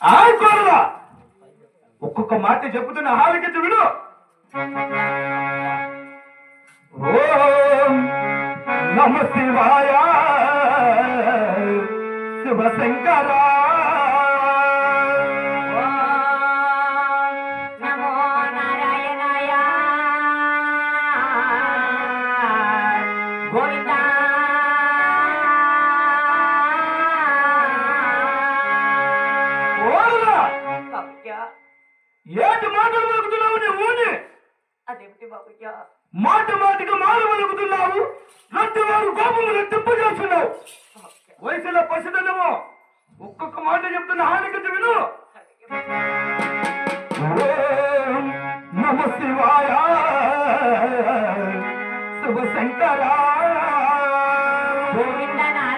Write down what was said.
ఆడుకోరుగా ఒక్కొక్క మాట చెబుతున్న హాలికి విడు ఓం నమ శివాయ శివశంకర నమో నారాయణాయ. బాబయ్యా. ఏటి మాటలు పలుకుతున్నావు నువ్వు అదేమిటి బాబయ్యా? మాట మాటికి మారు పలుకుతున్నావు. రొట్టె వారు కోపములు తిప్పు చేస్తున్నావు వయసులో పసిదనము ఒక్కొక్క మాట చెప్తున్న హానికత విను. నమ శివాయ. శుభ శంకరా. గోవిందనారాయణ